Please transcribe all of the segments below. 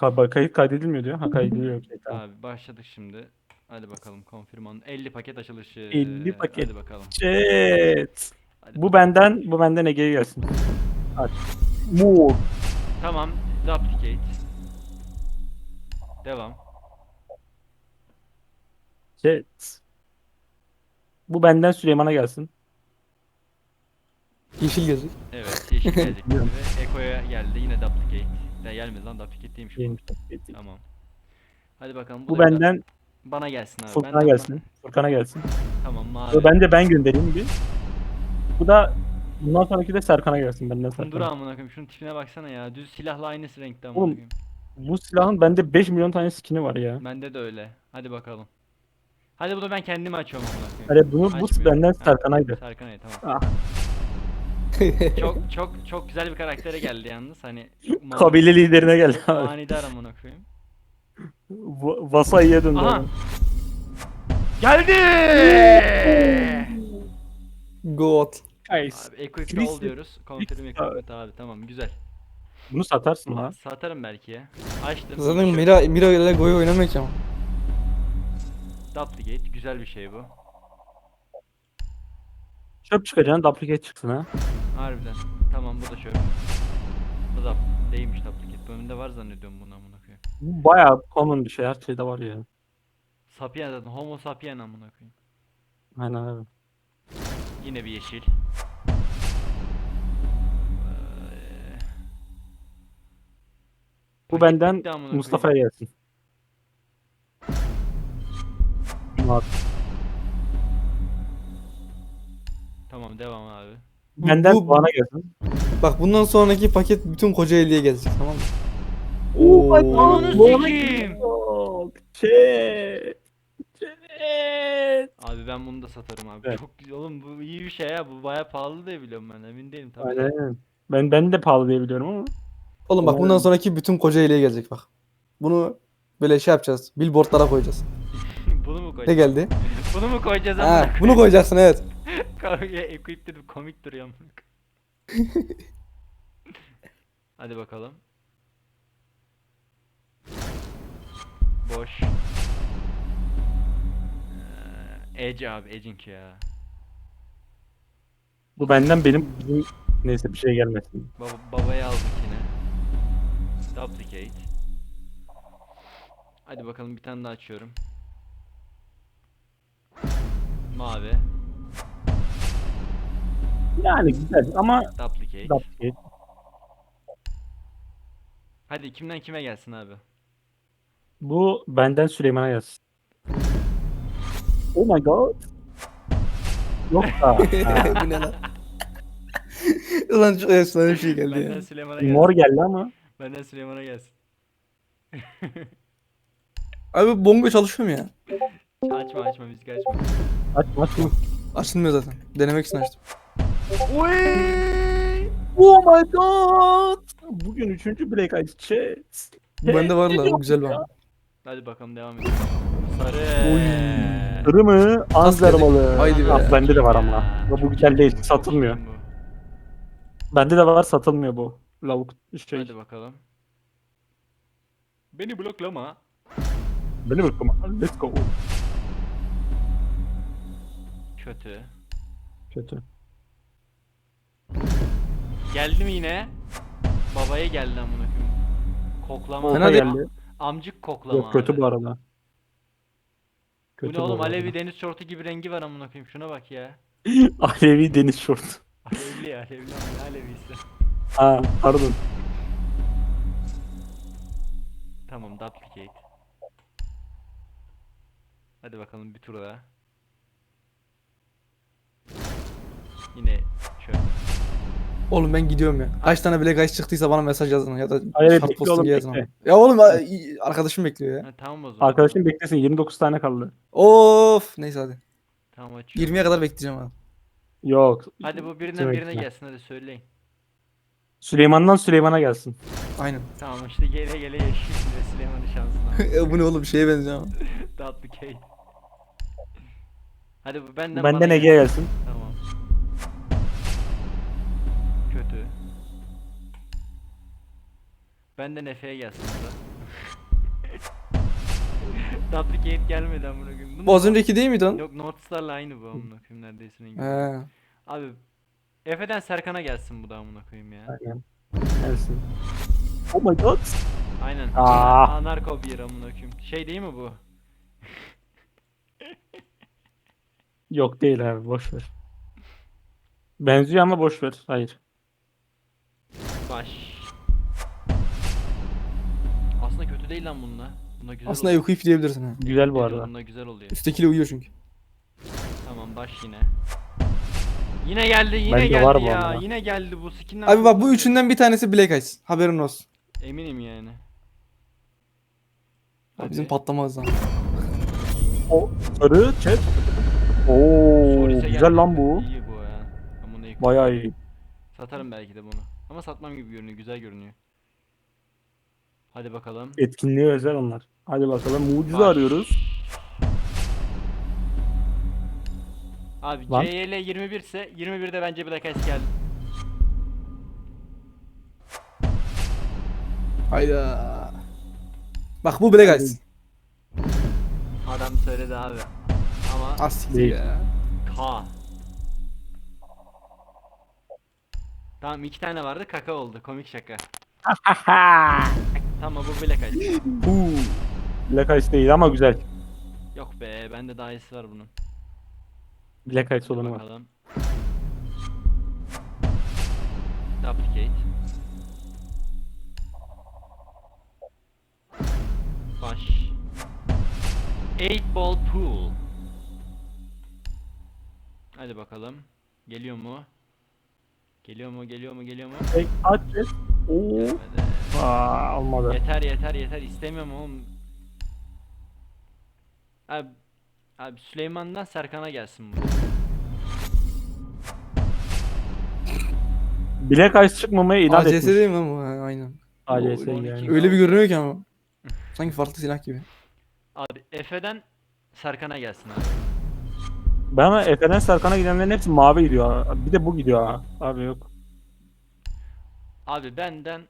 Ka- kayıt kaydedilmiyor diyor. Ha kaydediliyor. Tamam. Abi başladık şimdi. Hadi bakalım konfirman. 50 paket açılışı. 50 paket. Hadi bakalım. Chat. Hadi Bu benden, bu benden Ege'ye gelsin. Aç. Mu. Tamam. Duplicate. Devam. Chat. Bu benden Süleyman'a gelsin. Yeşil gözlük. Evet. Yeşil gelecek gibi. Eko'ya geldi. Yine duplicate. Ya gelmedi lan duplicate değilmiş bu. Yeni- Tamam. Hadi bakalım. Bu da bir benden da- bana gelsin abi. Furkan'a Benden gelsin. Furkan'a gelsin. Tamam mavi. Bu ben de ben göndereyim bir. Bu da bundan sonraki de Serkan'a gelsin benden Dur Serkan'a. amına koyayım. Şunun tipine baksana ya. Düz silahla aynı renkte amına Oğlum, koyayım. Bu silahın bende 5 milyon tane skin'i var ya. Bende de öyle. Hadi bakalım. Hadi bunu ben kendim açıyorum amına koyayım. Hani bunu bu Açmıyorum. benden Ha, Serkan'aydı. Serkan'a tamam. Ah. Çok çok çok güzel bir karaktere geldi yalnız. Hani mani- Kabile liderine geldi abi. manidar amına koyayım. Va- Vasai'ye döndü. Aha. adam. Geldi! God. Guys, Abi equip Chris- all diyoruz. Confirm equipment abi tamam güzel. Bunu satarsın ha. Satarım belki ya. Açtım. Zaten Mira, Mira ile Go'yu oynamıyor ki ama. Duplicate güzel bir şey bu. Çöp çıkacaksın, duplicate çıksın ha. Harbiden. Tamam bu da şöyle. Bu da değilmiş duplicate. Bölümünde var zannediyorum bunu amına koyayım. Bu bayağı common bir şey, her şeyde var ya. Sapien zaten. Homo sapien amına koyayım. Aynen abi. Yine bir yeşil. Ee, Bu benden. Mustafa'ya gelsin. Bak, Tamam devam abi. Benden Bu- Doğan'a gelsin. Bak bundan sonraki paket bütün Kocaeli'ye gelecek tamam mı? Oo, sikeyim. Chat. Chat. Abi ben bunu da satarım abi. Evet. Çok güzel oğlum bu iyi bir şey ya. Bu baya pahalı diye biliyorum ben. Emin değilim tabii. Aynen. Ben ben de pahalı diye biliyorum ama. Oğlum bak bundan sonraki bütün Kocaeli'ye gelecek bak. Bunu böyle şey yapacağız. Billboardlara koyacağız. bunu mu Ne koyacağız? geldi? bunu mu koyacağız Ha, bunu koyacaksın evet. Koyayım? Ya, Equip dedim komik duruyor koyayım. Hadi bakalım. Boş. Ee, Edge abi Edge'inki ya. Bu benden benim bizim neyse bir şey gelmesin. Baba, babayı aldık yine. Duplicate. Hadi bakalım bir tane daha açıyorum. Mavi. Yani güzel ama Duplicate. duplicate. Hadi kimden kime gelsin abi? Bu benden Süleyman'a gelsin. Oh my god. Yok da. ha, Bu ne lan? Ulan çok efsane bir şey geldi Benden ya. Süleyman'a gelsin. mor geldi ama. Benden Süleyman'a gelsin. Abi bongo çalışıyor mu ya? Açma açma müzik açma. Açma açma. Açılmıyor zaten. Denemek için açtım. Oh my god. Bugün üçüncü Black Eyes Chat. Bu bende var la. Bu güzel an. Hadi bakalım devam edelim. Sarı. Sarı mı? Az geldi. darmalı. Haydi be. Ah, bende de var ama. Ya, bu güzel değil. Satılmıyor. bu. Bende de var satılmıyor bu. Lavuk şey. Hadi bakalım. Beni bloklama. Beni bakma. Let's go. Kötü. Kötü. Geldi mi yine? Babaya geldi amına koyayım. Koklama. Fena değil. geldi. Amcık koklama. Yok kötü bu arada. Bu Kötü ne oğlum arada. Alevi deniz şortu gibi rengi var amına koyayım. Şuna bak ya. Alevi deniz şort. Alevli ya Alevli ama ne Alevisi. Ha pardon. Tamam duplicate. Hadi bakalım bir tur daha. Yine şöyle. Oğlum ben gidiyorum ya. Kaç tane Black Eyes çıktıysa bana mesaj yazın ya da Hayır, bekle oğlum, yazın. bekle. Ya oğlum arkadaşım bekliyor ya. Ha, tamam o zaman. Arkadaşım beklesin 29 tane kaldı. Of neyse hadi. Tamam açıyorum. 20'ye kadar bekleyeceğim abi. Yok. Hadi bu birinden Demek birine ki. gelsin hadi söyleyin. Süleyman'dan Süleyman'a gelsin. Aynen. Tamam işte gele gele yeşil ve Süleyman'ın şansına. Ya bu ne oğlum şeye benziyor ama. Duplicate. Hadi bu benden Benden bana Ege'ye gelsin. gelsin. Tamam. Kötü. Benden Efe'ye gelsin bu da. Duplicate gelmedi amına koyayım. Bu az önceki değil miydi lan? Yok Northstar'la aynı bu amına koyayım neredeyse rengi. He. Abi Efe'den Serkan'a gelsin bu da amına koyayım ya. Aynen. Gelsin. Oh my god. Aynen. Aa. Anarko bir amına koyayım. Şey değil mi bu? Yok değil abi boş ver. Benziyor ama boş ver. Hayır. Baş. Aslında kötü değil lan bununla. Bunda güzel Aslında oluyor. Equip diyebilirsin ha. Güzel bu arada. Bunda güzel oluyor. Üsttekiyle uyuyor çünkü. Tamam baş yine. Yine geldi yine Bende geldi var bu ya. ama. Yine geldi bu skinden. Abi bak bu üçünden bir tanesi Black Eyes. Haberin olsun. Eminim yani. Abi bizim Hadi. patlamaz lan. O sarı chat. Oo Solis'e güzel geldi. lan bu. İyi bu ya. Ben bunu ilk Bayağı iyi. satarım belki de bunu. Ama satmam gibi görünüyor. Güzel görünüyor. Hadi bakalım. Etkinliğe özel onlar. Hadi bakalım mucize Baş. arıyoruz. Abi Lan. CYL 21 ise 21'de bence Black Ice geldi. Hayda. Bak bu Black Eyes. Adam söyledi abi. Ama Asiktir Değil. ya. K. Tamam iki tane vardı kaka oldu. Komik şaka. Tamam bu Black Ice. Huu. Black Ice değil ama güzel. Yok be bende daha iyisi var bunun. Black Ice olanı var. bakalım. Duplicate. Baş. 8 ball pool. Hadi bakalım. Geliyor mu? Geliyor mu? Geliyor mu? Geliyor mu? Tek aç. Oo. Gelmedi. Aa, olmadı. Yeter yeter yeter istemiyorum oğlum. Abi, abi Süleyman'dan Serkan'a gelsin bu. Black Ice çıkmamaya inat ACS etmiş. değil mi lan bu? Ha, aynen. ACS yani. Öyle bir görünüyor ki ama. Sanki farklı silah gibi. Abi Efe'den Serkan'a gelsin abi. Ben ama Efe'den Serkan'a gidenlerin hepsi mavi gidiyor. ha. Bir de bu gidiyor ha. Abi yok. Abi benden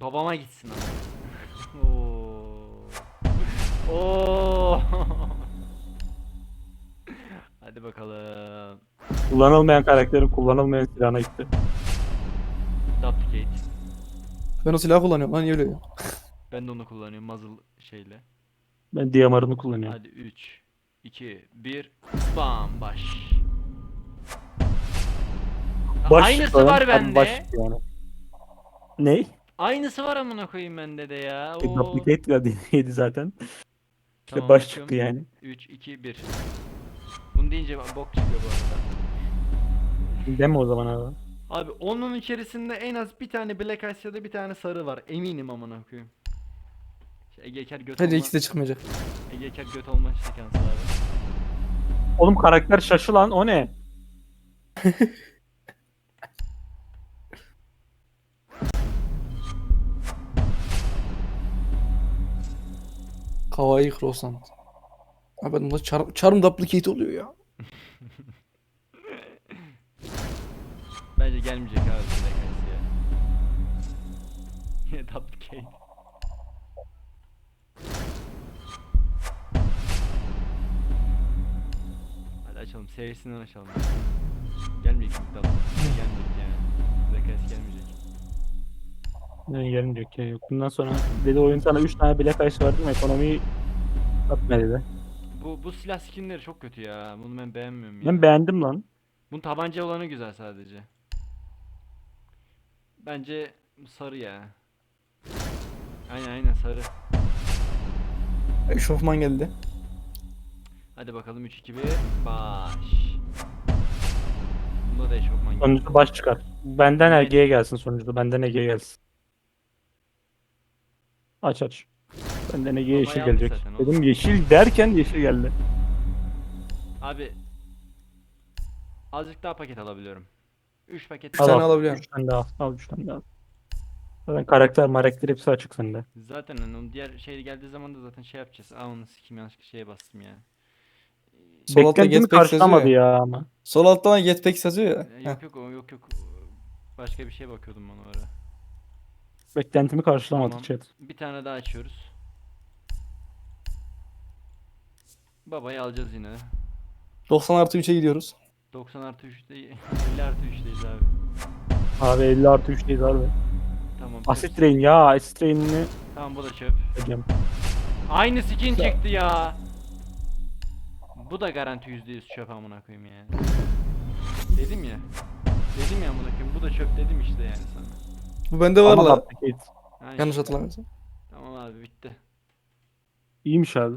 babama gitsin abi. Oo. Oo. Hadi bakalım. Kullanılmayan karakterin kullanılmayan silahına gitti. Duplicate. Ben o silahı kullanıyorum lan niye öyle ya? Ben de onu kullanıyorum muzzle şeyle. Ben diyamarını kullanıyorum. Hadi 3 2 1 Bam baş. Baş Aynısı var bende. baş yani. Ne? Aynısı var amına koyayım bende de ya. E, Oo. Duplicate ya yedi zaten. İşte Tamam, baş bakıyorum. çıktı yani. 3 2 1. Bunu deyince bok çıkıyor bu arada. Deme o zaman abi. Abi onun içerisinde en az bir tane Black Ice ya da bir tane sarı var. Eminim amına koyayım. Şey, Ege göt Hadi olma. ikisi de çıkmayacak. Ege Eker göt olma şakansı abi. Oğlum karakter şaşı lan o ne? Kawaii Croissant. Abi bunda char charm duplicate oluyor ya. Bence gelmeyecek abi Black Ice ya. Yine duplicate. Hadi açalım serisinden açalım. Gelmeyecek mi. Ne yerim diyor ki yok. Bundan sonra dedi oyun sana 3 tane Black Ice verdim ekonomiyi atma dedi. Bu bu silah skinleri çok kötü ya. Bunu ben beğenmiyorum ya. Ben beğendim lan. Bunun tabanca olanı güzel sadece. Bence sarı ya. Aynen aynen sarı. Eşofman geldi. Hadi bakalım 3 2 1 baş. Bunda da eşofman gibi. Sonuçta baş çıkar. Benden Ege'ye gelsin sonuçta. Benden Ege'ye gelsin. Aç aç. Benden Baba yeşil gelecek. zaten oğlum. Dedim yeşil derken yeşil geldi. Abi azıcık daha paket alabiliyorum. 3 paket. Üç tane al. alabiliyorum. 3 tane daha. Al 3 tane daha. Zaten karakter marakter hepsi açık sende. Zaten hani onun diğer şey geldiği zaman da zaten şey yapacağız. Aa onu sikim yanlış şeye bastım ya. Sol altta Beklentimi yazıyor karşılamadı ya. ya ama. Sol altta Jetpack yazıyor ya. Ee, Heh. Yok yok o yok yok. Başka bir şeye bakıyordum ben o ara. Beklentimi karşılamadı Tamam. chat. Bir tane daha açıyoruz. Babayı alacağız yine. 90 artı 3'e gidiyoruz. 90 artı 3'te 50 artı 3'teyiz abi. Abi 50 artı 3'teyiz abi. Tamam. Asit Rain ya Asit Rain'ini Tamam bu da çöp. hocam. Aynı skin çıktı ya. Bu da garanti %100 çöp amına koyayım ya. Dedim ya. Dedim ya amına koyayım bu da çöp dedim işte yani sana. Bu bende var Ama la. Yanlış hatırlamıyorsam. Tamam abi bitti. İyiymiş abi.